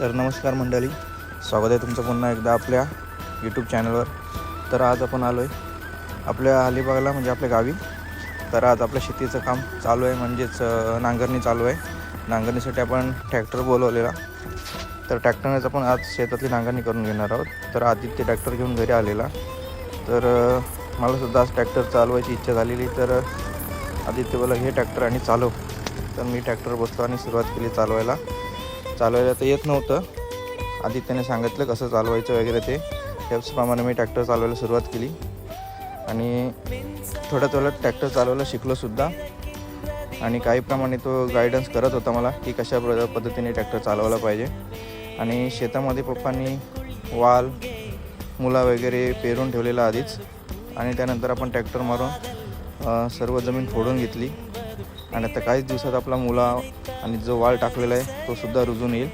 तर नमस्कार मंडळी स्वागत आहे तुमचं पुन्हा एकदा आपल्या यूट्यूब चॅनलवर तर आज आपण आलो आहे आपल्या अलिबागला म्हणजे आपल्या गावी. तर आज आपल्या शेतीचं काम चालू आहे म्हणजेच नांगरणी चालू आहे. नांगरणीसाठी आपण ट्रॅक्टर बोलवलेला. तर ट्रॅक्टरनेच आपण आज शेतातली नांगरणी करून घेणार आहोत. तर आदित्य ट्रॅक्टर घेऊन घरी आलेला. तर मला सुद्धा आज ट्रॅक्टर चालवायची इच्छा झालेली. तर आदित्य बोला हे ट्रॅक्टर आणि चालव. तर मी ट्रॅक्टर बसलो आणि सुरुवात केली चालवायला. चालवायला तर येत नव्हतं. आधी त्याने सांगितलं कसं चालवायचं वगैरे ते. त्याचप्रमाणे मी ट्रॅक्टर चालवायला सुरुवात केली. आणि थोड्याच वेळात ट्रॅक्टर चालवायला शिकलोसुद्धा आणि काही प्रमाणे तो गायडन्स करत होता मला की कशा प्र पद्धतीने ट्रॅक्टर चालवायला पाहिजे. आणि शेतामध्ये पप्पांनी वाल मुला वगैरे पेरून ठेवलेला आधीच. आणि त्यानंतर आपण ट्रॅक्टर मारून सर्व जमीन फोडून घेतली. आणि आता काहीच दिवसात आपला मुला आणि जो वाल टाकलेला आहे तो सुद्धा रुजून येईल.